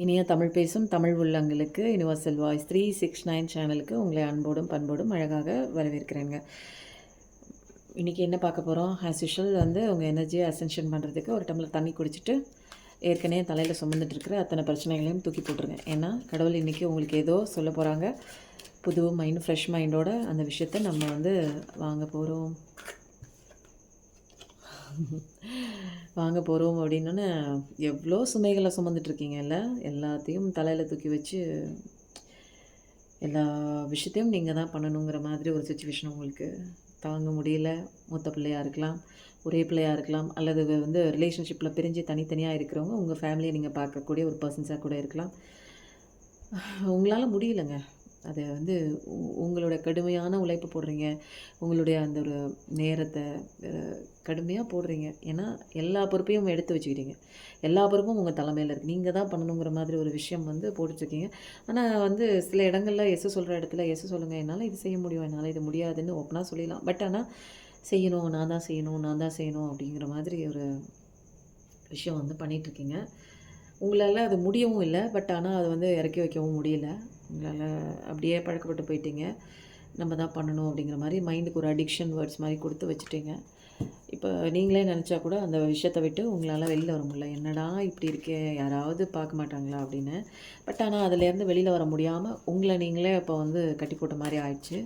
இனிய தமிழ் பேசும் தமிழ் உள்ளங்களுக்கு universal voice three six nine சேனலுக்கு உங்களை அன்போடும் பண்போடும் அழகாக வரவேற்கிறேங்க. இன்றைக்கி என்ன பார்க்க போகிறோம் ஆஸ் யூஷுவல் வந்து உங்கள் எனர்ஜியை அசென்ஷன் பண்ணுறதுக்கு ஒரு டம்ளர் தண்ணி குடிச்சிட்டு ஏற்கனவே தலையில் சுமந்துட்டு இருக்கிற அத்தனை பிரச்சனைகளையும் தூக்கி போட்டுருங்க. ஏன்னா கடவுள் இன்றைக்கி உங்களுக்கு ஏதோ சொல்ல போகிறாங்க புது மைண்ட் ஃப்ரெஷ் மைண்டோட அந்த விஷயத்தை நம்ம வந்து வாங்க போகிறோம் வாங்க போகிறோம் அப்படின்னோன்னே எவ்வளோ சுமைகளை சுமந்துட்டுருக்கீங்கல்ல எல்லாத்தையும் தலையில் தூக்கி வச்சு எல்லா விஷயத்தையும் நீங்கள் தான் பண்ணணுங்கிற மாதிரி ஒரு சுச்சுவேஷன் உங்களுக்கு தாங்க முடியல. மூத்த பிள்ளையாக இருக்கலாம் ஒரே பிள்ளையாக இருக்கலாம் அல்லது வந்து ரிலேஷன்ஷிப்பில் பிரிஞ்சு தனித்தனியாக இருக்கிறவங்க உங்கள் ஃபேமிலியை நீங்கள் பார்க்கக்கூடிய ஒரு பர்சன்ஸாக கூட இருக்கலாம். உங்களால் முடியலங்க. அதை வந்து உ- உங்களோட கடுமையான உழைப்பு போடுறீங்க. உங்களுடைய அந்த ஒரு நேரத்தை கடுமையாக போடுறீங்க. ஏன்னா எல்லா பொறுப்பையும் எடுத்து வச்சுக்கிட்டீங்க. எல்லா பொறுப்பும் உங்கள் தலைமையில் இருக்குது நீங்கள் தான் பண்ணணுங்கிற மாதிரி ஒரு விஷயம் வந்து போட்டுட்ருக்கீங்க. ஆனால் வந்து சில இடங்களில் எஸ் சொல்கிற இடத்துல எஸ் சொல்லுங்கள் என்னால் இது செய்ய முடியும் என்னால் இது முடியாதுன்னு ஓப்பனாக சொல்லிடலாம். பட் ஆனால் செய்யணும் நான் தான் செய்யணும் நான் தான் செய்யணும் அப்படிங்கிற மாதிரி ஒரு விஷயம் வந்து பண்ணிகிட்ருக்கீங்க உங்களால் அது முடியவும் இல்லை. பட் ஆனால் அது வந்து இறக்கி வைக்கவும் முடியல. உங்களால் அப்படியே பழக்கப்பட்டு போயிட்டீங்க. நம்ம தான் பண்ணணும் அப்படிங்கிற மாதிரி மைண்டுக்கு ஒரு அடிக்ஷன் வேர்ட்ஸ் மாதிரி கொடுத்து வச்சுட்டீங்க. இப்போ நீங்களே நினச்சா கூட அந்த விஷயத்தை விட்டு உங்களால் வெளியில் வர முடியல. என்னடா இப்படி இருக்கே? யாராவது பார்க்க மாட்டாங்களா அப்படின்னு. பட் ஆனால் அதுலேருந்து வெளியில் வர முடியாமல் உங்களை நீங்களே இப்போ வந்து கட்டி போட்ட மாதிரி ஆயிடுச்சு.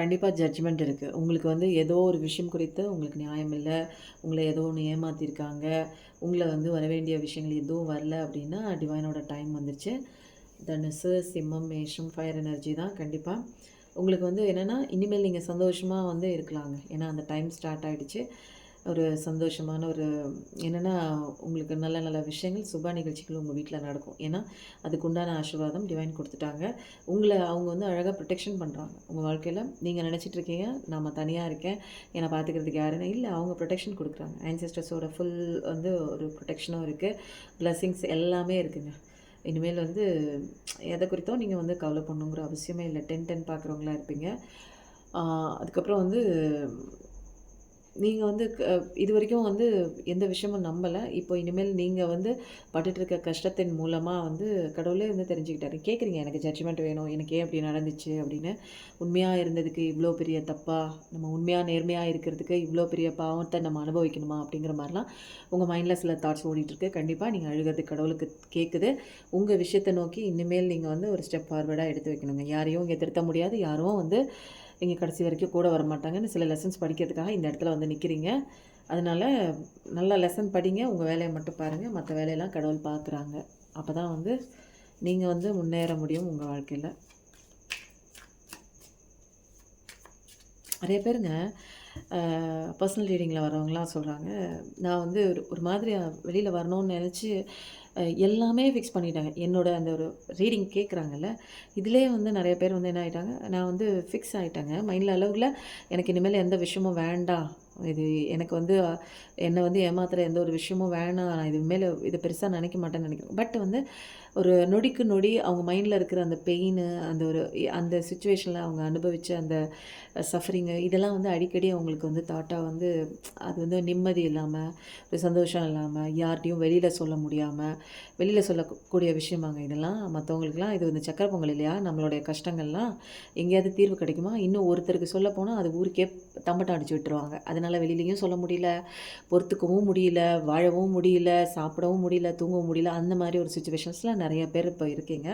கண்டிப்பாக ஜட்ஜ்மெண்ட் இருக்குது உங்களுக்கு வந்து ஏதோ ஒரு விஷயம் குறித்து உங்களுக்கு நியாயம் இல்லை உங்களை ஏதோ ஒன்று ஏமாற்றிருக்காங்க உங்களை வந்து வர வேண்டிய விஷயங்கள் எதுவும் வரல அப்படின்னா டிவைனோட டைம் வந்துருச்சு. தனுசு சிம்மம் மேஷம் ஃபயர் எனர்ஜி தான் கண்டிப்பாக உங்களுக்கு வந்து என்னென்னா இனிமேல் நீங்கள் சந்தோஷமாக வந்து இருக்கலாங்க. ஏன்னா அந்த டைம் ஸ்டார்ட் ஆகிடுச்சு ஒரு சந்தோஷமான ஒரு என்னென்னா உங்களுக்கு நல்ல நல்ல விஷயங்கள் சுப நிகழ்ச்சிகள் உங்கள் வீட்டில் நடக்கும். ஏன்னா அதுக்குண்டான ஆசீர்வாதம் டிவைன் கொடுத்துட்டாங்க. உங்களை அவங்க வந்து அழகாக ப்ரொடெக்ஷன் பண்ணுறாங்க உங்கள் வாழ்க்கையில் நீங்கள் நினச்சிட்ருக்கீங்க நான் தனியாக இருக்கேன் என்னை பார்த்துக்கிறதுக்கு யாருன்னு இல்லை அவங்க ப்ரொடெக்ஷன் கொடுக்குறாங்க. ஆன்செஸ்டர்ஸோட ஃபுல் வந்து ஒரு ப்ரொடெக்ஷனும் இருக்குது பிளஸ்ஸிங்ஸ் எல்லாமே இருக்குங்க. இனிமேல் வந்து எதை குறித்தோ நீங்கள் வந்து கவலை பண்ணுங்கிற அவசியமே இல்லை. டென் டென் பார்க்குறவங்களா இருப்பீங்க. அதுக்கப்புறம் வந்து நீங்கள் வந்து க- இது வரைக்கும் வந்து எந்த விஷயமும் நம்பலை. இப்போ இனிமேல் நீங்கள் வந்து பட்டுட்டு இருக்க கஷ்டத்தின் மூலமாக வந்து கடவுளே வந்து தெரிஞ்சுக்கிட்டாரு. கேட்குறீங்க எனக்கு ஜட்ஜ்மெண்ட் வேணும் எனக்கு ஏன் இப்படி நடந்துச்சு அப்படின்னு. உண்மையாக இருந்ததுக்கு இவ்வளோ பெரிய தப்பாக நம்ம உண்மையாக நேர்மையாக இருக்கிறதுக்கு இவ்வளோ பெரிய பாவத்தை நம்ம அனுபவிக்கணுமா அப்படிங்கிற மாதிரிலாம் உங்கள் மைண்டில் சில தாட்ஸ் ஓடிட்டுருக்கு. கண்டிப்பாக நீங்கள் அழுகிறது கடவுளுக்கு கேட்குது உங்கள் விஷயத்தை நோக்கி இனிமேல் நீங்கள் வந்து ஒரு ஸ்டெப் ஃபார்வர்டாக எடுத்து வைக்கணுங்க. யாரையும் இங்கே திருத்த முடியாது. யாரும் வந்து நீங்கள் கடைசி வரைக்கும் கூட வர மாட்டாங்கன்னு சில லெசன்ஸ் படிக்கிறதுக்காக இந்த இடத்துல வந்து நிற்கிறீங்க அதனால் நல்ல லெசன் படிங்க. உங்கள் வேலையை மட்டும் பாருங்கள் மற்ற வேலையெல்லாம் கடவுள் பார்க்குறாங்க அப்போ தான் வந்து நீங்கள் வந்து முன்னேற முடியும் உங்கள் வாழ்க்கையில். நிறைய பேருங்க பர்சனல் ரீடிங்கில் வரவங்களாம் சொல்கிறாங்க நான் வந்து ஒரு ஒரு மாதிரி வெளியில் வரணும்னு நினச்சி எல்லாமே ஃபிக்ஸ் பண்ணிட்டாங்க. என்னோடய அந்த ஒரு ரீடிங் கேட்குறாங்கல்ல இதிலே வந்து நிறைய பேர் வந்து என்ன ஆகிட்டாங்க நான் வந்து ஃபிக்ஸ் ஆகிட்டாங்க மைண்டில் அளவில் எனக்கு இனிமேல் எந்த விஷயமும் வேண்டாம் இது எனக்கு வந்து என்னை வந்து ஏமாத்துகிற எந்த ஒரு விஷயமும் வேணாம். நான் இது மேலே இதை பெருசாக நினைக்க மாட்டேன்னு நினைக்கிறேன். பட் வந்து ஒரு நொடிக்கு நொடி அவங்க மைண்டில் இருக்கிற அந்த பெயின் அந்த ஒரு அந்த சுச்சுவேஷனில் அவங்க அனுபவித்த அந்த சஃபரிங்கு இதெல்லாம் வந்து அடிக்கடி அவங்களுக்கு வந்து தாட்டாக வந்து அது வந்து நிம்மதி இல்லாமல் ஒரு சந்தோஷம் இல்லாமல் யார்கிட்டையும் வெளியில் சொல்ல முடியாமல் வெளியில் சொல்லக்கூடிய விஷயமாங்க இதெல்லாம். மற்றவங்களுக்குலாம் இது வந்து சக்கரை பொங்கல் இல்லையா? நம்மளுடைய கஷ்டங்கள்லாம் எங்கேயாவது தீர்வு கிடைக்குமா? இன்னும் ஒருத்தருக்கு சொல்ல போனால் அது ஊருக்கே தம்பட்டம் அடிச்சு விட்டுருவாங்க. அதனால் வெளியிலையும் சொல்ல முடியல பொறுத்துக்கவும் முடியல வாழவும் முடியல சாப்பிடவும் முடியல தூங்கவும் முடியல அந்த மாதிரி ஒரு சுச்சுவேஷன்ஸில் நிறைய பேர் இப்போ இருக்கீங்க.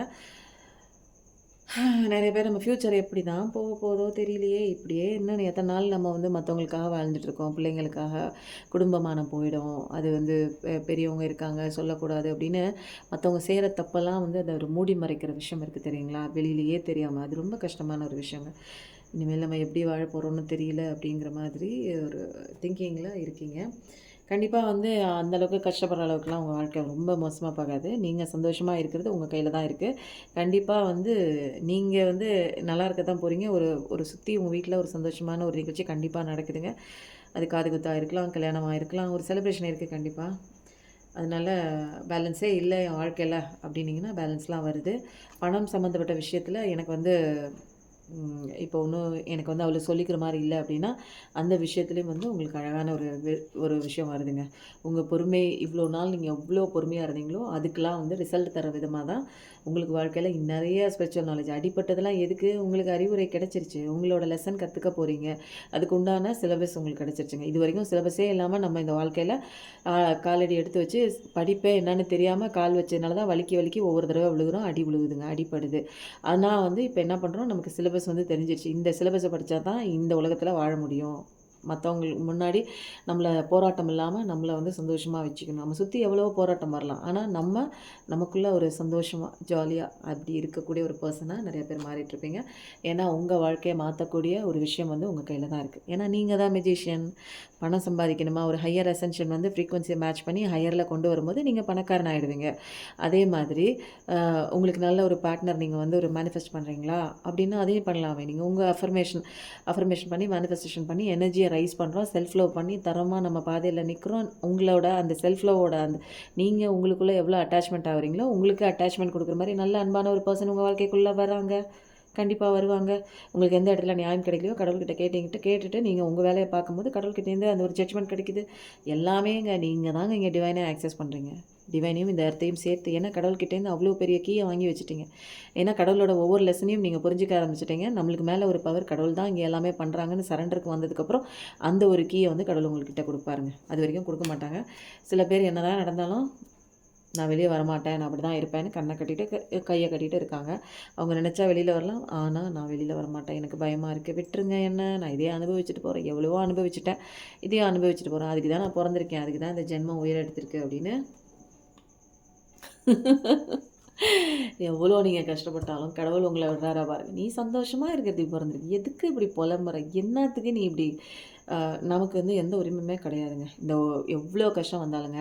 நிறைய பேர் நம்ம ஃப்யூச்சர் எப்படி தான் போக போதோ தெரியலையே இப்படியே இன்னும் எத்தனை நாள் நம்ம வந்து மற்றவங்களுக்காக வாழ்ந்துட்டு இருக்கோம் பிள்ளைங்களுக்காக குடும்பமானம் போயிடும் அது வந்து பெ- பெரியவங்க இருக்காங்க சொல்லக்கூடாது அப்படின்னு மற்றவங்க செய்கிற தப்பெல்லாம் வந்து அதை ஒரு மூடி மறைக்கிற விஷயம் இருக்குது தெரியுங்களா? வெளியிலேயே தெரியாமல் அது ரொம்ப கஷ்டமான ஒரு விஷயங்க. இனிமேல் நம்ம எப்படி வாழ போகிறோம்னு தெரியல அப்படிங்கிற மாதிரி ஒரு திங்கிங்கில் இருக்கீங்க. கண்டிப்பாக வந்து அந்த அளவுக்கு கஷ்டப்படுற அளவுக்குலாம் உங்கள் வாழ்க்கை ரொம்ப மோசமாக பார்க்காது நீங்கள் சந்தோஷமாக இருக்கிறது உங்கள் கையில் தான் இருக்குது கண்டிப்பாக வந்து நீங்கள் வந்து நல்லா இருக்க தான் போகிறீங்க ஒரு ஒரு சுற்றி உங்கள் வீட்டில் ஒரு சந்தோஷமான ஒரு நிகழ்ச்சி கண்டிப்பாக நடக்குதுங்க. அது காது குத்தாக இருக்கலாம் கல்யாணமாக இருக்கலாம் ஒரு செலிப்ரேஷன் இருக்குது கண்டிப்பாக அதனால் பேலன்ஸே இல்லை என் வாழ்க்கையில் அப்படின்னிங்கன்னா பேலன்ஸ்லாம் வருது. பணம் சம்மந்தப்பட்ட விஷயத்தில் எனக்கு வந்து இப்போ ஒன்றும் எனக்கு வந்து அவ்வளோ சொல்லிக்கிற மாதிரி இல்லை அப்படின்னா அந்த விஷயத்துலேயும் வந்து உங்களுக்கு அழகான ஒரு வி- ஒரு விஷயம் வருதுங்க. உங்கள் பொறுமை இவ்வளோ நாள் நீங்கள் எவ்வளோ பொறுமையாக இருந்தீங்களோ அதுக்கெலாம் வந்து ரிசல்ட் தர விதமாக தான் உங்களுக்கு வாழ்க்கையில் நிறைய ஸ்பெஷல் நாலேஜ் அடிப்பட்டதெல்லாம் எதுக்கு? உங்களுக்கு அறிவுரை கிடைச்சிருச்சு. உங்களோட லெசன் கற்றுக்க போகிறீங்க அதுக்கு உண்டான சிலபஸ் உங்களுக்கு கிடச்சிருச்சுங்க. இது வரைக்கும் சிலபஸே இல்லாமல் நம்ம இந்த வாழ்க்கையில் காலடி எடுத்து வச்சு படிப்பே என்னன்னு தெரியாமல் கால் வச்சதுனால தான் வலிக்கி வலிக்கி ஒவ்வொரு தடவை விழுகுறோம். அடி விழுகுதுங்க. அடிப்படுது. ஆனால் வந்து இப்போ என்ன பண்ணுறோம் நமக்கு சிலபஸ் வந்து தெரிஞ்சிருச்சு. இந்த சிலபஸை படித்தா தான் இந்த உலகத்தில் வாழ முடியும். மற்றவங்களுக்கு முன்னாடி நம்மளை போராட்டம் இல்லாமல் நம்மளை வந்து சந்தோஷமாக வச்சுக்கணும். நம்ம சுற்றி எவ்வளவோ போராட்டம் வரலாம். ஆனால் நம்ம நமக்குள்ளே ஒரு சந்தோஷமாக ஜாலியாக அப்படி இருக்கக்கூடிய ஒரு பர்சனாக நிறைய பேர் மாறிட்டுருப்பீங்க ஏன்னா உங்கள் வாழ்க்கையை மாற்றக்கூடிய ஒரு விஷயம் வந்து உங்கள் கையில் தான் இருக்குது ஏன்னா நீங்கள் தான் மெஜிஷியன் பணம் சம்பாதிக்கணுமா? ஒரு ஹையர் அசென்ஷன் வந்து ஃப்ரீக்வன்சியை மேட்ச் பண்ணி ஹையரில் கொண்டு வரும்போது நீங்கள் பணக்காரன் ஆகிடுவீங்க அதே மாதிரி உங்களுக்கு நல்ல ஒரு பார்ட்னர் நீங்கள் வந்து ஒரு மேனிஃபெஸ்ட் பண்ணுறீங்களா அப்படின்னா அதையும் பண்ணலாமே. நீங்கள் உங்கள் அஃபர்மேஷன் அஃபர்மேஷன் பண்ணி மேனிஃபெஸ்டேஷன் பண்ணி எனர்ஜியை ரைஸ் பண்ணுறோம் செல்ஃப் லவ் பண்ணி தரமாக நம்ம பாதையில் நிற்கிறோம் உங்களோட அந்த செல்ஃப் லவ்வோட அந்த நீங்கள் உங்களுக்குள்ளே எவ்வளோ அட்டாச்மெண்ட் ஆகுறீங்களோ உங்களுக்கு அட்டாச்மெண்ட் கொடுக்குற மாதிரி நல்ல அன்பான ஒரு பர்சன் உங்கள் வாழ்க்கைக்குள்ளே வராங்க. கண்டிப்பாக வருவாங்க. உங்களுக்கு எந்த இடத்துல நியாயம் கிடைக்கலையோ கடவுள்கிட்ட கேட்டிங்கிட்ட கேட்டுட்டு நீங்கள் உங்கள் வேலையை பார்க்கும்போது கடவுள்கிட்டேருந்து அந்த ஒரு ஜட்ஜ்மெண்ட் கிடைக்குது. எல்லாமேங்க நீங்கள் தாங்க இங்கே டிவைனை ஆக்சஸ் பண்ணுறீங்க டிவைனையும் இந்த அர்த்தையும் சேர்த்து ஏன்னா கடவுள்கிட்டேருந்து அவ்வளோ பெரிய கீயை வாங்கி வச்சுட்டீங்க. ஏன்னா கடவுளோட ஒவ்வொரு லெசனையும் நீங்கள் புரிஞ்சுக்க ஆரம்பிச்சிட்டீங்க. நம்மளுக்கு மேலே ஒரு பவர் கடவுள் தான் இங்கே எல்லாமே பண்ணுறாங்கன்னு சரண்டருக்கு வந்ததுக்கப்புறம் அந்த ஒரு கீயை வந்து கடவுள் உங்கள்கிட்ட கொடுப்பாருங்க. அது வரைக்கும் கொடுக்க மாட்டாங்க. சில பேர் என்ன தான் நடந்தாலும் நான் வெளியே வரமாட்டேன் நான் அப்படி தான் இருப்பேன்னு கண்ணை கட்டிட்டு கையை கட்டிட்டு இருக்காங்க. அவங்க நினச்சா வெளியில் வரலாம். ஆனால் நான் வெளியில் வரமாட்டேன். எனக்கு பயமாக இருக்குது விட்டுருங்க என்ன? நான் இதே அனுபவிச்சுட்டு போகிறேன் எவ்வளவோ அனுபவிச்சிட்டேன். இதையே அனுபவிச்சுட்டு போகிறேன் அதுக்கு தான் நான் பிறந்திருக்கேன். அதுக்கு தான் இந்த ஜென்மம் உயிர் எடுத்திருக்கு அப்படின்னு. எவ்வளோ நீங்கள் கஷ்டப்பட்டாலும் கடவுள் உங்களை விடுறாரா பாருங்க. நீ சந்தோஷமாக இருக்கிறதுக்கு பிறந்திருக்கு. எதுக்கு இப்படி புலம்புற? என்னத்துக்கு நீ இப்படி நமக்கு வந்து எந்த உரிமையுமே கிடையாதுங்க. இந்த எவ்வளோ கஷ்டம் வந்தாலுங்க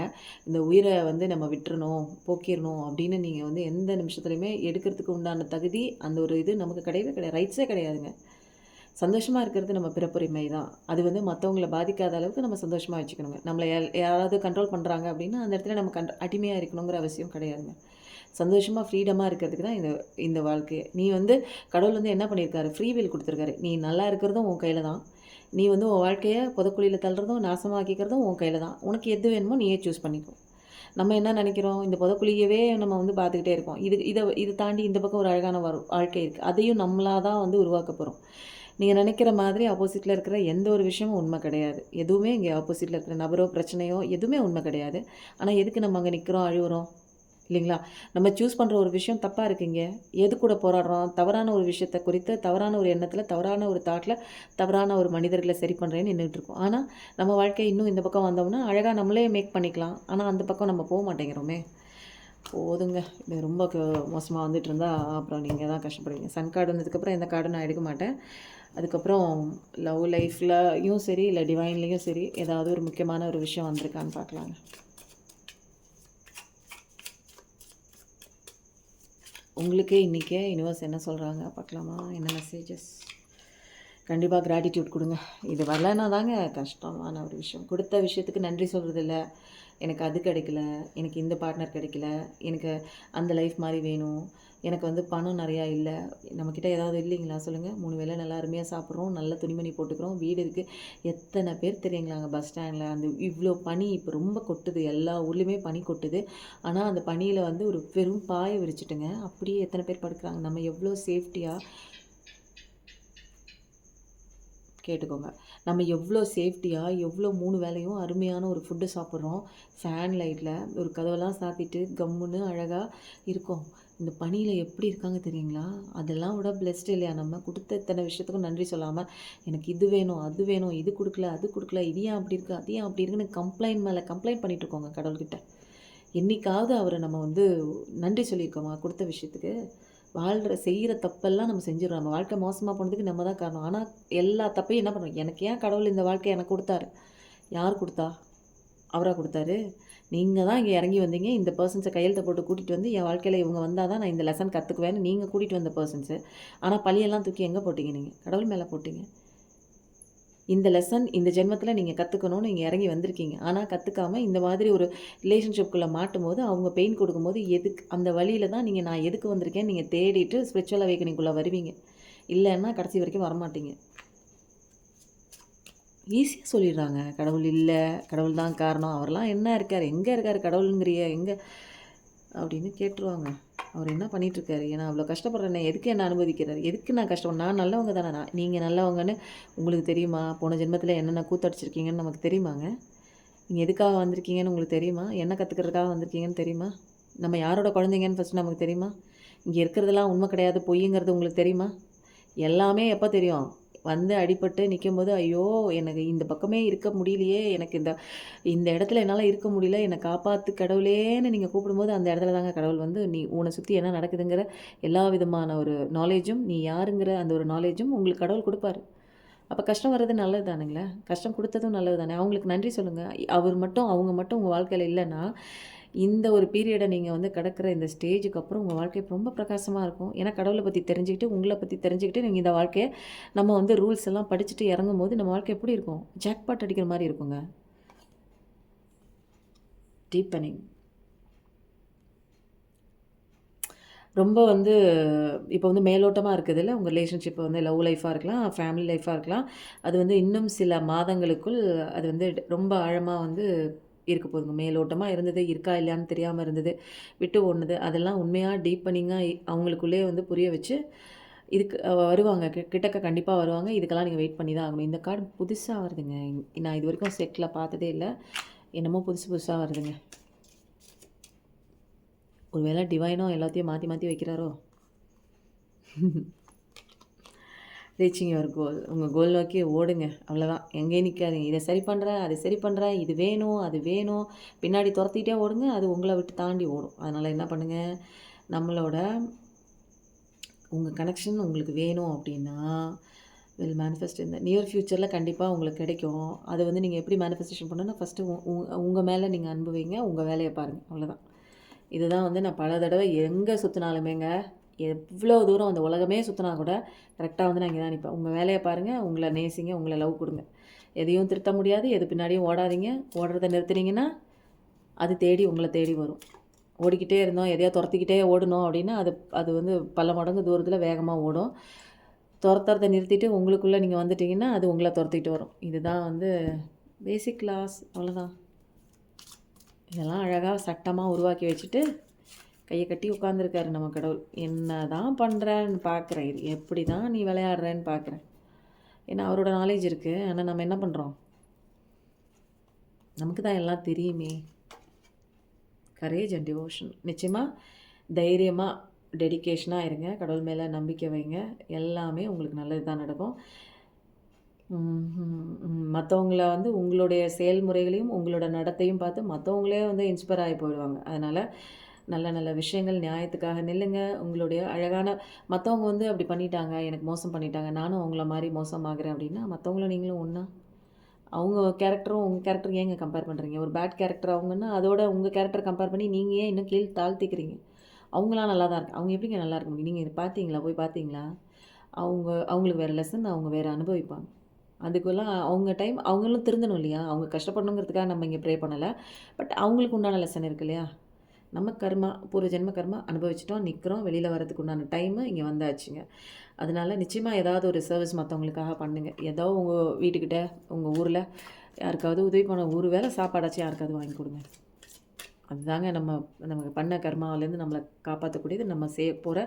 இந்த உயிரை வந்து நம்ம விட்டுறணும் போக்கிடணும் அப்படின்னு நீங்கள் வந்து எந்த நிமிஷத்துலையுமே எடுக்கிறதுக்கு உண்டான தகுதி அந்த ஒரு இது நமக்கு கிடையவே கிடையாது. ரைட்ஸே கிடையாதுங்க. சந்தோஷமாக இருக்கிறது நம்ம பிறப்புரிமை தான். அது வந்து மற்றவங்கள பாதிக்காத அளவுக்கு நம்ம சந்தோஷமாக வச்சுக்கணுங்க. நம்மளை யாராவது கண்ட்ரோல் பண்ணுறாங்க அப்படின்னா அந்த இடத்துல நம்ம கண்ட் அடிமையாக இருக்கணுங்கிற அவசியம் கிடையாதுங்க. சந்தோஷமாக ஃப்ரீடமாக இருக்கிறதுக்கு தான் இந்த இந்த வாழ்க்கையை நீ வந்து கடவுள் வந்து என்ன பண்ணியிருக்காரு? ஃப்ரீ வில் கொடுத்துருக்காரு. நீ நல்லா இருக்கிறதும் உன் கையில் தான். நீ வந்து உன் வாழ்க்கையை புதக்குழியில் தள்ளுறதும் நாசமாக்கிக்கிறதும் உன் கையில் தான். உனக்கு எது வேணுமோ நீயே சூஸ் பண்ணிக்கோ. நம்ம என்ன நினைக்கிறோம்? இந்த புதக்குழியவே நம்ம வந்து பார்த்துக்கிட்டே இருக்கோம். இது இதை இது தாண்டி இந்த பக்கம் ஒரு அழகான வரும் வாழ்க்கை இருக்குது அதையும் நம்மளாக தான் வந்து உருவாக்க போகிறோம் நீங்கள் நினைக்கிற மாதிரி ஆப்போசிட்டில் இருக்கிற எந்த ஒரு விஷயமும் உண்மை கிடையாது. எதுவுமே இங்கே ஆப்போசிட்டில் இருக்கிற நபரோ பிரச்சனையோ எதுவுமே உண்மை கிடையாது. ஆனால் எதுக்கு நம்ம அங்கே நிற்கிறோம் அழுகுறோம் இல்லைங்களா? நம்ம சூஸ் பண்ணுற ஒரு விஷயம் தப்பாக இருக்குங்க. எது கூட போராடுறோம்? தவறான ஒரு விஷயத்தை குறித்து தவறான ஒரு எண்ணத்தில் தவறான ஒரு தாட்டில் தவறான ஒரு மனிதர்களை சரி பண்ணுறேன்னு நின்றுட்டு இருக்கோம். ஆனால் நம்ம வாழ்க்கை இன்னும் இந்த பக்கம் வந்தோம்னா அழகாக நம்மளே மேக் பண்ணிக்கலாம். ஆனால் அந்த பக்கம் நம்ம போக மாட்டேங்கிறோமே. போதுங்க. இது ரொம்ப மோசமாக வந்துட்டு இருந்தால் அப்புறம் நீங்கள் தான் கஷ்டப்படுவீங்க. சன் கார்டு வந்ததுக்கப்புறம் எந்த கார்டும் நான் எடுக்க மாட்டேன். அதுக்கப்புறம் லவ் லைஃப்லையும் சரி இல்லை டிவைன்லேயும் சரி ஏதாவது ஒரு முக்கியமான ஒரு விஷயம் வந்திருக்கான்னு பார்க்கலாங்க. உங்களுக்கே இன்றைக்கே யூனிவர்ஸ் என்ன சொல்கிறாங்க பார்க்கலாமா? என்ன மெசேஜஸ் கண்டிப்பாக கிராட்டிடியூட் கொடுங்க. இது வரலன்னா தாங்க கஷ்டமான ஒரு விஷயம். கொடுத்த விஷயத்துக்கு நன்றி சொல்கிறது இல்லை எனக்கு அது கிடைக்கல. எனக்கு இந்த பார்ட்னர் கிடைக்கல. எனக்கு அந்த லைஃப் மாதிரி வேணும். எனக்கு வந்து பணம் நிறையா இல்லை. நம்மக்கிட்ட ஏதாவது இல்லைங்களா? சொல்லுங்கள் மூணு வேளை நல்லா அருமையாக சாப்பிட்றோம். நல்ல துணிமணி போட்டுக்கிறோம். வீடு இருக்குது எத்தனை பேர் தெரியுங்களாங்க பஸ் ஸ்டாண்டில் அந்த இவ்வளோ பனி இப்போ ரொம்ப கொட்டுது. எல்லா ஊர்லேயுமே பனி கொட்டுது. ஆனால் அந்த பனியில் வந்து ஒரு பெரும் பாயை விரிச்சிட்டுங்க. அப்படியே எத்தனை பேர் படுக்கிறாங்க? நம்ம எவ்வளோ சேஃப்டியாக கேட்டுக்கோங்க. நம்ம எவ்வளோ சேஃப்டியாக எவ்வளோ மூணு வேலையும் அருமையான ஒரு ஃபுட்டு சாப்பிட்றோம். ஃபேன் லைட்டில் ஒரு கதவெல்லாம் சாத்திட்டு கம்முன்னு அழகாக இருக்கோம். இந்த பணியில் எப்படி இருக்காங்க தெரியுங்களா? அதெல்லாம் விட பிளெஸ்ட் இல்லையா? நம்ம கொடுத்த இத்தனை விஷயத்துக்கும் நன்றி சொல்லாமல் எனக்கு இது வேணும் அது வேணும் இது கொடுக்கல அது கொடுக்கல இது ஏன் அப்படி இருக்குது அது ஏன் அப்படி இருக்குன்னு கம்ப்ளைண்ட் மேலே கம்ப்ளைண்ட் பண்ணிட்டு இருக்கோங்க கடவுள்கிட்ட. என்னைக்காவது அவரை நம்ம வந்து நன்றி சொல்லியிருக்கோமா கொடுத்த விஷயத்துக்கு? வாழ்கிற செய்கிற தப்பெல்லாம் நம்ம செஞ்சிடறோம். நம்ம வாழ்க்கை மோசமாக போனதுக்கு நம்ம தான் காரணம். ஆனால் எல்லா தப்பையும் என்ன பண்ணுறோம் எனக்கு ஏன் கடவுள் இந்த வாழ்க்கையை எனக்கு கொடுத்தாரு? யார் கொடுத்தா? அவராக கொடுத்தாரு? நீங்கள் தான் இங்கே இறங்கி வந்தீங்க. இந்த பர்சன்ஸை கையெழுத்த போட்டு கூட்டிகிட்டு வந்து என் வாழ்க்கையில் இவங்க வந்தால் தான் நான் இந்த லெசன் கற்றுக்குவேன்னு நீங்கள் கூட்டிகிட்டு வந்த பர்சன்ஸு ஆனால் பழியெல்லாம் தூக்கி எங்கே போட்டிங்க நீங்கள் கடவுள் மேலே போட்டிங்க. இந்த லெசன் இந்த ஜென்மத்தில் நீங்கள் கற்றுக்கணும்னு நீங்கள் இறங்கி வந்திருக்கீங்க. ஆனால் கற்றுக்காம இந்த மாதிரி ஒரு ரிலேஷன்ஷிப்குள்ளே மாட்டும் போது அவங்க பெயின் கொடுக்கும்போது எதுக்கு அந்த வழியில் தான் நீங்கள் நான் எதுக்கு வந்திருக்கேன் நீங்கள் தேடிட்டு ஸ்பிரிச்சுவல் அவேக்கனிங்குள்ளே வருவீங்க. இல்லைன்னா கடைசி வரைக்கும் வரமாட்டீங்க. ஈஸியாக சொல்லிடுறாங்க. கடவுள் இல்லை கடவுள் தான் காரணம். அவரெல்லாம் என்ன இருக்கார்? எங்கே இருக்கார் கடவுளுங்கிறிய? எங்கே அப்படின்னு கேட்டுருவாங்க. அவர் என்ன பண்ணிகிட்ருக்காரு ஏன்னா அவ்வளோ கஷ்டப்படுறேன் எதுக்கு என்ன அனுமதிக்கிறார்? எதுக்கு நான் கஷ்டம் நான் நல்லவங்க தானே நான் நீங்கள் நல்லவங்கன்னு உங்களுக்கு தெரியுமா? போன ஜென்மத்தில் என்னென்ன கூத்தடிச்சிருக்கீங்கன்னு நமக்கு தெரியுமாங்க? நீங்கள் எதுக்காக வந்திருக்கீங்கன்னு உங்களுக்கு தெரியுமா? என்ன கற்றுக்கிறதுக்காக வந்திருக்கீங்கன்னு தெரியுமா? நம்ம யாரோட குழந்தைங்கன்னு ஃபஸ்ட்டு நமக்கு தெரியுமா? இங்கே இருக்கிறதெல்லாம் உண்மை கிடையாது பொய்யுங்கிறது உங்களுக்கு தெரியுமா? எல்லாமே எப்போ தெரியும்? வந்து அடிபட்டு நிற்கும்போது ஐயோ எனக்கு இந்த பக்கமே இருக்க முடியலையே எனக்கு இந்த இந்த இடத்துல என்னால் இருக்க முடியல என்னை காப்பாற்று கடவுளேன்னு நீங்கள் கூப்பிடும்போது அந்த இடத்துல தாங்க கடவுள் வந்து நீ உன்னை சுற்றி என்ன நடக்குதுங்கிற எல்லா விதமான ஒரு நாலேஜும் நீ யாருங்கிற அந்த ஒரு நாலேஜும் உங்களுக்கு கடவுள் கொடுப்பாரு. அப்போ கஷ்டம் வர்றது நல்லது தானுங்களே கஷ்டம் கொடுத்ததும் நல்லது தானே அவங்களுக்கு நன்றி சொல்லுங்கள் அவர் மட்டும் அவங்க மட்டும் உங்கள் வாழ்க்கையில் இல்லைன்னா இந்த ஒரு பீரியடை நீங்கள் வந்து கடக்கிற இந்த ஸ்டேஜுக்கு அப்புறம் உங்கள் வாழ்க்கை ரொம்ப பிரகாசமாக இருக்கும். ஏன்னா கடவுளை பற்றி தெரிஞ்சுக்கிட்டு உங்களை பற்றி தெரிஞ்சுக்கிட்டு நீங்கள் இந்த வாழ்க்கையை நம்ம வந்து ரூல்ஸ் எல்லாம் படிச்சுட்டு இறங்கும் போது நம்ம வாழ்க்கை எப்படி இருக்கும்? ஜாக்பாட் அடிக்கிற மாதிரி இருக்குங்க. டீப்பனிங் ரொம்ப வந்து இப்போ வந்து மேலோட்டமாக இருக்குதுல்ல உங்கள் ரிலேஷன்ஷிப் வந்து லவ் லைஃபாக இருக்கலாம் ஃபேமிலி லைஃபாக இருக்கலாம். அது வந்து இன்னும் சில மாதங்களுக்குள் அது வந்து ரொம்ப ஆழமாக வந்து இருக்க போதுங்க மேலோட்டமாக இருந்தது இருக்கா இல்லையான்னு தெரியாமல் இருந்தது. விட்டு ஓடுனது. அதெல்லாம் உண்மையாக டீப்பனிங்காக அவங்களுக்குள்ளே வந்து புரிய வச்சு இதுக்கு வருவாங்க. கிட்டக்க கண்டிப்பாக வருவாங்க. இதுக்கெல்லாம் நீங்கள் வெயிட் பண்ணி தான் ஆகணும். இந்த கார்டு புதுசாக வருதுங்க. நான் இது வரைக்கும் செட்டில் பார்த்ததே இல்லை. என்னமோ புதுசு புதுசாக வருதுங்க. ஒரு வேளை டிவைனோ எல்லாத்தையும் மாற்றி மாற்றி வைக்கிறாரோ? ரீச்சிங் யுவர் கோல் உங்கள் கோல் நோக்கி ஓடுங்க. அவ்வளோதான் எங்கே நிற்காதீங்க இதை சரி பண்ணுறேன் அதை சரி பண்ணுறேன் இது வேணும் அது வேணும். பின்னாடி துரத்திக்கிட்டே ஓடுங்க அது உங்களை விட்டு தாண்டி ஓடும். அதனால் என்ன பண்ணுங்கள் நம்மளோட உங்கள் கனெக்ஷன் உங்களுக்கு வேணும் அப்படின்னா வில் மேனிஃபெஸ்ட் இந்த நியர் ஃப்யூச்சரில் கண்டிப்பாக உங்களுக்கு கிடைக்கும். அதை வந்து நீங்கள் எப்படி மேனிஃபெஸ்டேஷன் பண்ணணும்னா ஃபஸ்ட்டு உங்கள் மேலே நீங்கள் அன்பு வைங்க உங்கள் வேலையை பாருங்கள் அவ்வளோதான் இதுதான் வந்து நான் பல தடவை எங்கே சுற்றினாலுமேங்க எவ்வளோ தூரம் அந்த உலகமே சுற்றினா கூட கரெக்டாக வந்து நான் இங்கே தான் நிற்பேன் உங்கள் வேலையை பாருங்கள் உங்களை நேசிங்க உங்களை லவ் கொடுங்க. எதையும் திருத்த முடியாது எது பின்னாடியும் ஓடாதீங்க. ஓடுறத நிறுத்துனீங்கன்னா அது தேடி உங்களை தேடி வரும். ஓடிக்கிட்டே இருந்தோம் எதையோ துரத்திக்கிட்டே ஓடணும் அப்படின்னா அது அது வந்து பல மடங்கு தூரத்தில் வேகமாக ஓடும். துரத்துறதை நிறுத்திட்டு உங்களுக்குள்ளே நீங்கள் வந்துட்டிங்கன்னா அது உங்களை துரத்திட்டு வரும். இதுதான் வந்து பேசிக் கிளாஸ் அவ்வளோதான் இதெல்லாம் அழகாக சட்டமாக உருவாக்கி வச்சுட்டு கையை கட்டி உட்காந்துருக்காரு நம்ம கடவுள். என்ன தான் பண்ணுறேன்னு பார்க்குறேன் இது எப்படி தான் நீ விளையாடுறேன்னு பார்க்குறேன் ஏன்னா அவரோட நாலேஜ் இருக்குது ஆனால் நம்ம என்ன பண்ணுறோம் நமக்கு தான் எல்லாம் தெரியுமே. கரேஜ் அண்ட் டிவோஷன் நிச்சயமாக தைரியமாக டெடிக்கேஷனாக இருங்க. கடவுள் மேலே நம்பிக்கை வைங்க. எல்லாமே உங்களுக்கு நல்லது தான் நடக்கும் மற்றவங்கள வந்து உங்களுடைய செயல்முறைகளையும் உங்களோட நடத்தையும் பார்த்து மற்றவங்களே வந்து இன்ஸ்பயர் ஆகி போயிடுவாங்க. அதனால் நல்ல நல்ல விஷயங்கள் நியாயத்துக்காக நில்லுங்க. உங்களுடைய அழகான மற்றவங்க வந்து அப்படி பண்ணிட்டாங்க எனக்கு மோசம் பண்ணிட்டாங்க நானும் அவங்கள மாதிரி மோசமாகிறேன் அப்படின்னா மற்றவங்களும் நீங்களும் ஒன்றா அவங்க கேரக்டரும் உங்கள் கேரக்டர் ஏங்க கம்பேர் பண்ணுறீங்க ஒரு பேட் கேரக்டர் அவங்கன்னா அதோட உங்கள் கேரக்டர் கம்பேர் பண்ணி நீங்கள் ஏன் இன்னும் கீழ் தாழ்த்திக்கிறீங்க? அவங்களாம் நல்லா தான் இருக்கு அவங்க எப்படிங்க நல்லா இருக்க முடியும்? நீங்கள் பார்த்தீங்களா போய் பார்த்தீங்களா அவங்க அவங்களுக்கு வேறு லெசன் அவங்க வேறு அனுபவிப்பாங்க. அதுக்கெல்லாம் அவங்க டைம் அவங்களும் திருந்தணும் இல்லையா? அவங்க கஷ்டப்படணுங்கிறதுக்காக நம்ம இங்கே ப்ரே பண்ணலை. பட் அவங்களுக்கு உண்டான லெசன் இருக்கு இல்லையா? நம்ம கர்மா பூர்வ ஜென்ம கர்மா அனுபவிச்சிட்டோம் நிற்கிறோம் வெளியில் வரதுக்கு உண்டான டைமு இங்கே வந்தாச்சுங்க. அதனால் நிச்சயமாக ஏதாவது ஒரு சர்வீஸ் மற்றவங்களுக்காக பண்ணுங்கள் ஏதோ உங்கள் வீட்டுக்கிட்ட உங்கள் ஊரில் யாருக்காவது உதவி பண்ண ஊர் வேலை சாப்பாடாச்சும் யாருக்காவது வாங்கி கொடுங்க. அதுதாங்க நம்ம நமக்கு பண்ண கர்மாவிலேருந்து நம்மளை காப்பாற்றக்கூடியது நம்ம செய்ய போகிற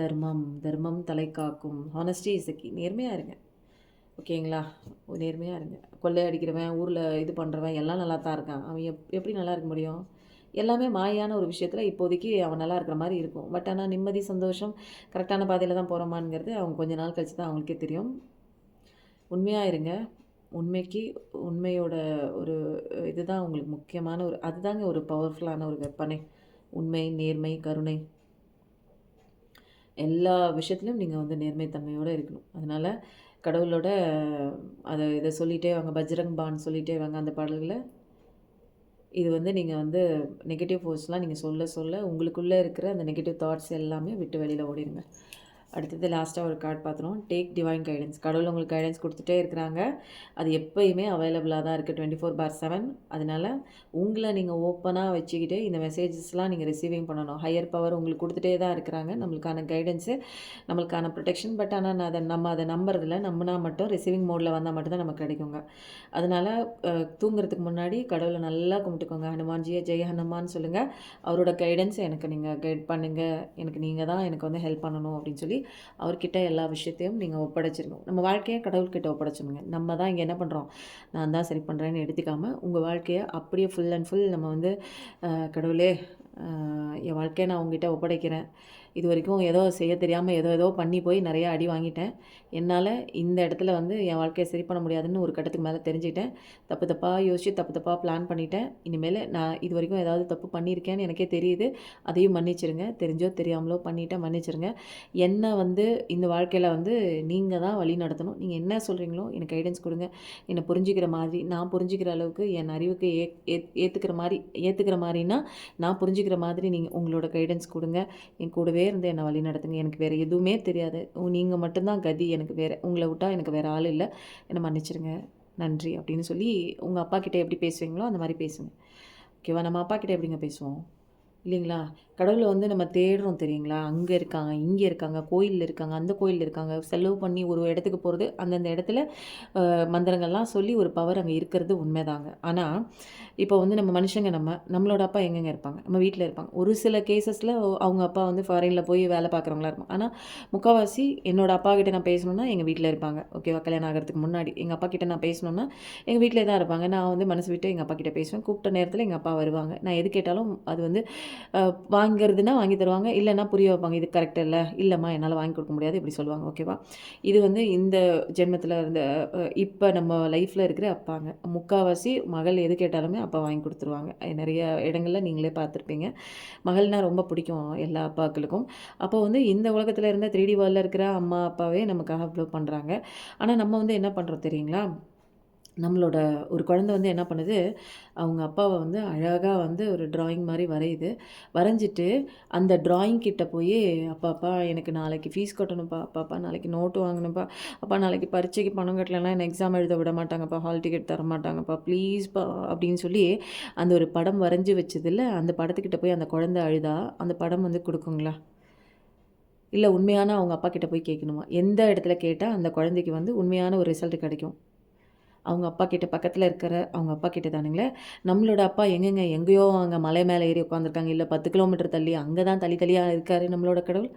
தர்மம் தர்மம் தலை காக்கும். ஹானஸ்டி இசக்கி நேர்மையாக இருங்க. ஓகேங்களா நேர்மையாக இருங்க. கொள்ளை அடிக்கிறவன் ஊரில் இது பண்ணுறவன் எல்லாம் நல்லா தான் இருக்கான். அவன் எப் எப்படி நல்லா இருக்க முடியும்? எல்லாமே மாயான ஒரு விஷயத்தில் இப்போதைக்கு அவன் நல்லா இருக்கிற மாதிரி இருக்கும். பட் ஆனால் நிம்மதி சந்தோஷம் கரெக்டான பாதையில் தான் போகிறோமாங்கிறது அவங்க கொஞ்ச நாள் கழித்து தான் அவங்களுக்கே தெரியும். உண்மையாக இருங்க. உண்மைக்கு உண்மையோட ஒரு இதுதான் உங்களுக்கு முக்கியமான ஒரு அதுதாங்க ஒரு பவர்ஃபுல்லான ஒரு வெப்பனை. உண்மை நேர்மை கருணை. எல்லா விஷயத்துலையும் நீங்கள் வந்து நேர்மைத்தன்மையோடு இருக்கணும். அதனால் கடவுளோட அதை இதை சொல்லிகிட்டே வாங்க பஜ்ரங் பான் சொல்லிகிட்டே வாங்க அந்த பாடல்களை. இது வந்து நீங்கள் வந்து நெகட்டிவ் ஃபோர்ஸ்லாம் நீங்கள் சொல்ல சொல்ல உங்களுக்குள்ளே இருக்கிற அந்த நெகட்டிவ் தாட்ஸ் எல்லாமே விட்டு வெளியில் ஓடிடுங்க அடுத்தது லாஸ்ட்டாக ஒரு கார்டு பார்த்துருவோம் டேக் டிவைன் கைடன்ஸ் கடவுள் உங்களுக்கு கைடன்ஸ் கொடுத்துட்டே இருக்கிறாங்க. அது எப்போயுமே அவைலபிளாக தான் இருக்குது டுவெண்ட்டி ஃபோர் பார் செவன் அதனால் உங்களை நீங்கள் ஓப்பனாக வச்சுக்கிட்டு இந்த மெசேஜஸ்லாம் நீங்கள் ரிசீவிங் பண்ணணும். ஹையர் பவர் உங்களுக்கு கொடுத்துட்டே தான் இருக்கிறாங்க. நம்மளுக்கான கைடன்ஸு நம்மளுக்கான ப்ரொடெக்ஷன் பட் ஆனால் நான் அதை நம்ம அதை நம்புறதில்ல. நம்பினா மட்டும் ரிசீவிங் மோடில் வந்தால் மட்டும்தான் நமக்கு கிடைக்குங்க. அதனால் தூங்குறதுக்கு முன்னாடி கடவுளை நல்லா கும்பிட்டுக்கோங்க. ஹனுமான்ஜியை ஜெய ஹனுமான் சொல்லுங்கள் அவரோட கைடன்ஸ் எனக்கு நீங்கள் கைட் பண்ணுங்கள் எனக்கு நீங்கள் தான் எனக்கு வந்து ஹெல்ப் பண்ணணும் அப்படின்னு சொல்லி அவர்கிட்ட எல்லா விஷயத்தையும் நீங்கள் ஒப்படைச்சிருக்கணும் நம்ம வாழ்க்கையை கடவுள்கிட்ட ஒப்படைச்சிருங்க. நம்ம தான் இங்கே என்ன பண்ணுறோம் நான் தான் சரி பண்ணுறேன்னு எடுத்துக்காமல் உங்கள் வாழ்க்கையை அப்படியே ஃபுல் அண்ட் ஃபுல் நம்ம வந்து கடவுளே என் வாழ்க்கையை நான் உங்ககிட்ட ஒப்படைக்கிறேன். இது வரைக்கும் ஏதோ செய்ய தெரியாமல் ஏதோ ஏதோ பண்ணி போய் நிறைய அடி வாங்கிட்டேன். என்னால் இந்த இடத்துல வந்து என் வாழ்க்கையை சரி பண்ண முடியாதுன்னு ஒரு கட்டத்துக்கு மேலே தெரிஞ்சுக்கிட்டேன். தப்பு தப்பாக யோசித்து தப்பு தப்பாக பிளான் பண்ணிட்டேன். இனிமேல் நான் இது வரைக்கும் ஏதாவது தப்பு பண்ணியிருக்கேன்னு எனக்கே தெரியுது. அதையும் மன்னிச்சிருங்க. தெரிஞ்சோ தெரியாமலோ பண்ணிட்டேன் மன்னிச்சிருங்க. என்னை வந்து இந்த வாழ்க்கையில் வந்து நீங்கள் தான் வழி நடத்தணும். நீங்கள் என்ன சொல்கிறீங்களோ எனக்கு கைடன்ஸ் கொடுங்க. என்னை புரிஞ்சுக்கிற மாதிரி நான் புரிஞ்சுக்கிற அளவுக்கு என் அறிவுக்கு ஏ ஏற்றுக்கிற மாதிரி ஏற்றுக்கிற மாதிரினா நான் புரிஞ்சுக்கிற மாதிரி நீங்கள் உங்களோட கைடன்ஸ் கொடுங்க. என் கூடவே இருந்து என்னை வழி நடத்துங்க. எனக்கு வேறு எதுவுமே தெரியாது. நீங்கள் மட்டும்தான் கதி. எனக்கு எனக்கு வேறு உங்களை விட்டால் எனக்கு வேறு ஆள் இல்லை. என்னை மன்னிச்சிருங்க. நன்றி அப்படின்னு சொல்லி உங்கள் அப்பா கிட்டே எப்படி பேசுவீங்களோ அந்த மாதிரி பேசுங்க. ஓகேவா நம்ம அப்பா கிட்டே எப்படிங்க பேசுவோம்? இல்லைங்களா? கடவுளை வந்து நம்ம தேடுறோம் தெரியுங்களா? அங்கே இருக்காங்க இங்கே இருக்காங்க கோயிலில் இருக்காங்க அந்த கோயிலில் இருக்காங்க. செலவு பண்ணி ஒரு இடத்துக்கு போகிறது அந்தந்த இடத்துல மந்திரங்கள்லாம் சொல்லி ஒரு பவர் அங்கே இருக்கிறது உண்மைதாங்க. ஆனால் இப்போ வந்து நம்ம மனுஷங்க நம்ம நம்மளோட அப்பா எங்கெங்க இருப்பாங்க? நம்ம வீட்டில் இருப்பாங்க. ஒரு சில கேசஸில் அவங்க அப்பா வந்து ஃபாரினில் போய் வேலை பார்க்குறவங்களா இருப்பாங்க. ஆனால் முக்கால்வாசி என்னோட அப்பா கிட்டே நான் பேசணுன்னா எங்கள் வீட்டில் இருப்பாங்க. ஓகேவா கல்யாணம் ஆகிறதுக்கு முன்னாடி எங்கள் அப்பா கிட்டே நான் பேசணுன்னா எங்கள் வீட்டில் தான் இருப்பாங்க. நான் வந்து மனசு விட்டு எங்கள் அப்பா கிட்டே பேசுவேன். கூப்பிட்ட நேரத்தில் எங்கள் அப்பா வருவாங்க. நான் எது கேட்டாலும் அது வந்து அஹ், வாங்குறதுன்னா வாங்கி தருவாங்க. இல்லைன்னா புரிய வைப்பாங்க. இது கரெக்ட் இல்லை. இல்லைம்மா என்னால் வாங்கி கொடுக்க முடியாது. இப்படி சொல்லுவாங்க. ஓகேவா இது வந்து இந்த ஜென்மத்தில் இருந்த இப்போ நம்ம லைஃப்பில் இருக்கிற அப்பாங்க. முக்கால்வாசி மகள் எது கேட்டாலுமே அப்பா வாங்கி கொடுத்துருவாங்க. நிறைய இடங்களில் நீங்களே பார்த்துருப்பீங்க. மகள்னா ரொம்ப பிடிக்கும் எல்லா அப்பாக்களுக்கும். அப்போ வந்து இந்த உலகத்தில் இருந்த த்ரீ டி வேர்ல்டில் இருக்கிற அம்மா அப்பாவே நமக்காக அவ்வளோ பண்ணுறாங்க ஆனால் நம்ம வந்து என்ன பண்ணுறோம் தெரியுங்களா? நம்மளோட ஒரு குழந்தை வந்து என்ன பண்ணுது? அவங்க அப்பாவை வந்து அழகாக வந்து ஒரு ட்ராயிங் மாதிரி வரையுது. வரைஞ்சிட்டு அந்த ட்ராயிங் கிட்ட போய் அப்பா அப்பா எனக்கு நாளைக்கு ஃபீஸ் கட்டணும்ப்பா. அப்பா அப்பா நாளைக்கு நோட்டு வாங்கணும்ப்பா. அப்பா நாளைக்கு பரீட்சைக்கு பணம் கட்டலைன்னா என்ன எக்ஸாம் எழுத விட மாட்டாங்கப்பா. ஹால் டிக்கெட் தர மாட்டாங்கப்பா. ப்ளீஸ்ப்பா அப்படின்னு சொல்லி அந்த ஒரு படம் வரைஞ்சி வச்சதில் அந்த படத்துக்கிட்ட போய் அந்த குழந்தை அழுதா அந்த படம் வந்து கொடுக்குங்களா? இல்லை உண்மையான அவங்க அப்பா கிட்ட போய் கேட்கணுமா? எந்த இடத்துல கேட்டால் அந்த குழந்தைக்கு வந்து உண்மையான ஒரு ரிசல்ட் கிடைக்கும். அவங்க அப்பா கிட்ட பக்கத்தில் இருக்கிற அவங்க அப்பா கிட்ட தானுங்களே நம்மளோட அப்பா எங்கெங்க எங்கேயோ அங்கே மலை மேலே ஏறி உட்காந்துருக்காங்க இல்லை பத்து கிலோமீட்டர் தள்ளி அங்கே தான் தள்ளி தள்ளியாக இருக்காரு நம்மளோட கடவுள்.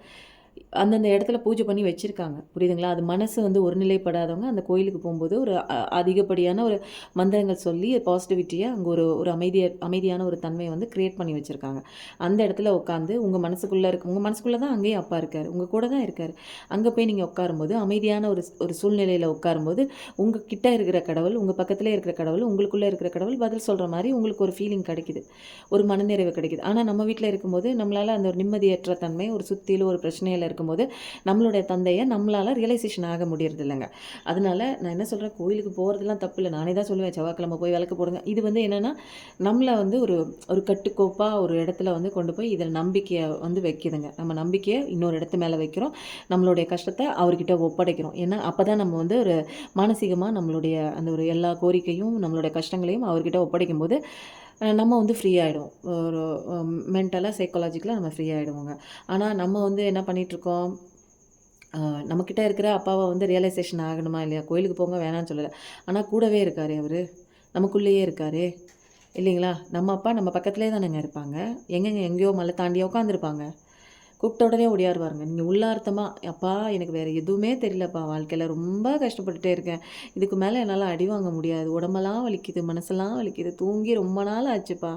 அந்தந்த இடத்துல பூஜை பண்ணி வச்சுருக்காங்க. புரியுதுங்களா? அது மனசு வந்து ஒருநிலைப்படாதவங்க அந்த கோயிலுக்கு போகும்போது ஒரு அதிகப்படியான ஒரு மந்திரங்கள் சொல்லி பாசிட்டிவிட்டியை அங்கே ஒரு ஒரு அமைதியை அமைதியான ஒரு தன்மையை வந்து க்ரியேட் பண்ணி வச்சுருக்காங்க. அந்த இடத்துல உட்காந்து உங்கள் மனசுக்குள்ளே இருக்கு உங்கள் மனசுக்குள்ளே தான் அங்கேயும் அப்பா இருக்கார். உங்கள் கூட தான் இருக்கார். அங்கே போய் நீங்கள் உட்காரும்போது அமைதியான ஒரு ஒரு சூழ்நிலையில் உட்காரும்போது உங்கள் கிட்டே இருக்கிற கடவுள் உங்கள் பக்கத்தில் இருக்கிற கடவுள் உங்களுக்குள்ளே இருக்கிற கடவுள் பதில் சொல்கிற மாதிரி உங்களுக்கு ஒரு ஃபீலிங் கிடைக்குது. ஒரு மனநிறைவு கிடைக்குது. ஆனால் நம்ம வீட்டில் இருக்கும்போது நம்மளால் அந்த ஒரு நிம்மதியற்ற தன்மை ஒரு சுற்றிலும் ஒரு பிரச்சனையில் இருக்கும்போது நம்மளுடைய தந்தையை நம்மளால் ரியலைசேஷன் ஆக முடியறது இல்லைங்க அதனால நான் என்ன சொல்கிறேன் கோயிலுக்கு போகிறதுலாம் தப்பு இல்லை நானே தான் சொல்லுவேன் செவ்வாய்க்கிழமை போய் விளக்கு போடுங்க. இது வந்து என்னென்னா நம்மளை வந்து ஒரு ஒரு கட்டுக்கோப்பாக ஒரு இடத்துல வந்து கொண்டு போய் இதில் நம்பிக்கையை வந்து வைக்கிதுங்க. நம்ம நம்பிக்கையை இன்னொரு இடத்து மேலே வைக்கிறோம். நம்மளுடைய கஷ்டத்தை அவர்கிட்ட ஒப்படைக்கிறோம். ஏன்னா அப்போ தான் நம்ம வந்து ஒரு மானசீகமாக நம்மளுடைய அந்த ஒரு எல்லா கோரிக்கையும் நம்மளுடைய கஷ்டங்களையும் அவர்கிட்ட ஒப்படைக்கும் போது நம்ம வந்து ஃப்ரீ ஆகிடுவோம் ஒரு மென்டலாக சைக்காலஜிக்கலாக நம்ம ஃப்ரீ ஆகிடுவோங்க ஆனால் நம்ம வந்து என்ன பண்ணிகிட்ருக்கோம் நம்மக்கிட்ட இருக்கிற அப்பாவை வந்து ரியலைசேஷன் ஆகணுமா இல்லையா? கோயிலுக்கு போங்க வேணாம்னு சொல்லலை. ஆனால் கூடவே இருக்கார் அவர். நமக்குள்ளேயே இருக்கார். இல்லைங்களா? நம்ம அப்பா நம்ம பக்கத்துலேயே தானேங்க இருப்பாங்க. எங்கெங்கே எங்கேயோ மலை தாண்டியோ உட்காந்துருப்பாங்க கூப்பிட்ட உடனே ஓடியாருவாருங்க நீங்கள் உள்ளார்த்தமாக அப்பா எனக்கு வேறு எதுவுமே தெரியலப்பா வாழ்க்கையில் ரொம்ப கஷ்டப்பட்டுட்டே இருக்கேன். இதுக்கு மேலே என்னால் அடி வாங்க முடியாது. உடம்பெல்லாம் வலிக்குது மனசெல்லாம் வலிக்குது. தூங்கி ரொம்ப நாள் ஆச்சுப்பா.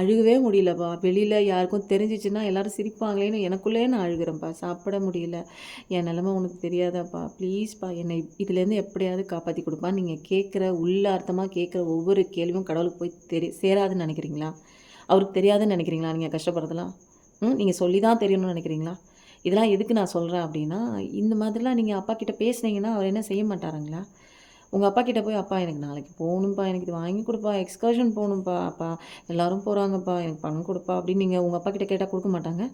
அழுகவே முடியலப்பா. வெளியில் யாருக்கும் தெரிஞ்சிச்சுன்னா எல்லாரும் சிரிப்பாங்களேன்னு எனக்குள்ளே நான் அழுகிறேன்ப்பா. சாப்பிட முடியல. என் நிலமை உனக்கு தெரியாதாப்பா. ப்ளீஸ்ப்பா என்னை இதுலேருந்து எப்படியாவது காப்பாற்றி கொடுப்பா. நீங்கள் கேட்குற உள்ளார்த்தமாக கேட்குற ஒவ்வொரு கேள்வியும் கடவுளுக்கு போய் தெரி சேராதுன்னு நினைக்கிறீங்களா? அவருக்கு தெரியாதுன்னு நினைக்கிறீங்களா நீங்கள் கஷ்டப்படுறதெல்லாம்? நீங்கள் சொல்லி தான் தெரியணும்னு நினைக்கிறீங்களா? இதெல்லாம் எதுக்கு நான் சொல்கிறேன் அப்படின்னா இந்த மாதிரிலாம் நீங்கள் அப்பா கிட்டே பேசுனீங்கன்னா அவர் என்ன செய்ய மாட்டாருங்களா? உங்கள் அப்பா கிட்டே போய் அப்பா எனக்கு நாளைக்கு போகணும்ப்பா எனக்கு இது வாங்கி கொடுப்பா எக்ஸ்கர்ஷன் போகணும்ப்பா அப்பா எல்லோரும் போகிறாங்கப்பா எனக்கு பணம் கொடுப்பா அப்படின்னு நீங்கள் உங்கள் அப்பா கிட்டே கேட்டால் கொடுக்க மாட்டாங்க?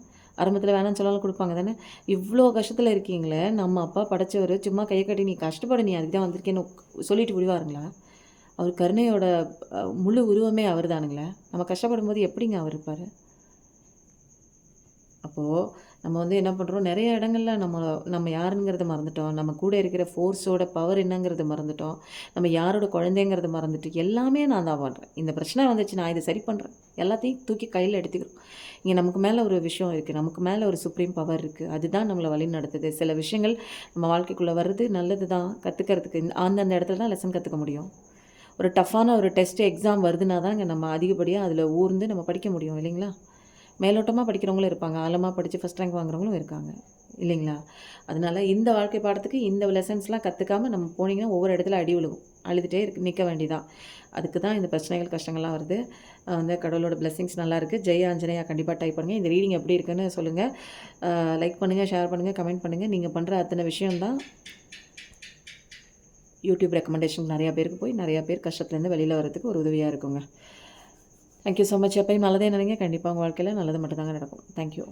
ஆரம்பத்தில் வேணாம்னு சொன்னாலும் கொடுப்பாங்க தானே? இவ்வளோ கஷ்டத்தில் இருக்கீங்களே நம்ம அப்பா படைச்சவர் சும்மா கையை கட்டி நீ கஷ்டப்பட நீ அதுக்கு தான் வந்திருக்கேன்னு சொல்லிட்டு விடுவாருங்களா? அவர் கருணையோட முழு உருவமே அவர் தானுங்களே நம்ம கஷ்டப்படும் போது எப்படிங்க அவர் இருப்பார்? அப்போது நம்ம வந்து என்ன பண்ணுறோம் நிறைய இடங்கள்ல நம்ம நம்ம யாருங்கிறத மறந்துட்டோம். நம்ம கூட இருக்கிற ஃபோர்ஸோட பவர் என்னங்கிறத மறந்துட்டோம். நம்ம யாரோட குழந்தைங்கிறத மறந்துட்டு எல்லாமே நான் தான் பண்ணுறேன் இந்த பிரச்சனை வந்துச்சு நான் இதை சரி பண்ணுறேன் எல்லாத்தையும் தூக்கி கையில் எடுத்துக்கிறோம். இங்கே நமக்கு மேலே ஒரு விஷயம் இருக்குது நமக்கு மேலே ஒரு சுப்ரீம் பவர் இருக்குது அதுதான் நம்மளை வழி நடத்துது. சில விஷயங்கள் நம்ம வாழ்க்கைக்குள்ளே வர்றது நல்லது தான். கற்றுக்கிறதுக்கு அந்தந்த இடத்துல தான் லெசன் கற்றுக்க முடியும். ஒரு டஃப்பான ஒரு டெஸ்ட் எக்ஸாம் வருதுன்னா தான் இங்கே நம்ம அதிகப்படியாக அதில் ஊர்ந்து நம்ம படிக்க முடியும் இல்லைங்களா? மேலோட்டமாக படிக்கிறவங்களும் இருப்பாங்க. ஆழமாக படித்து ஃபஸ்ட் ரேங்க் வாங்குறவங்களும் இருக்காங்க. இல்லைங்களா? அதனால இந்த வாழ்க்கை பாடத்துக்கு இந்த லெசன்ஸ்லாம் கற்றுக்காம நம்ம போனீங்கன்னா ஒவ்வொரு இடத்துல அடி விழுகும். அழுதுகிட்டே இருக்கு நிற்க வேண்டியதான் அதுக்கு தான் இந்த பிரச்சனைகள் கஷ்டங்கள்லாம் வருது. அந்த வந்து கடவுளோட பிளெஸிங்ஸ் நல்லா இருக்குது ஜெய ஆஞ்சநேயா கண்டிப்பாக டைப் பண்ணுங்கள் இந்த ரீடிங் எப்படி இருக்குன்னு சொல்லுங்கள் லைக் பண்ணுங்கள் ஷேர் பண்ணுங்கள் கமெண்ட் பண்ணுங்கள் நீங்கள் பண்ணுற அத்தனை விஷயம்தான் யூடியூப் ரெக்கமெண்டேஷன் நிறையா பேருக்கு போய் நிறையா பேர் கஷ்டத்துலேருந்து வெளியில் வரதுக்கு ஒரு உதவியாக இருக்குங்க. தேங்க்யூ ஸோ மச் எப்பயும் நல்லதே நினைங்க. கண்டிப்பாக உங்கள் வாழ்க்கையில் நல்லது மட்டும்தாங்க நடக்கும். தேங்க்யூ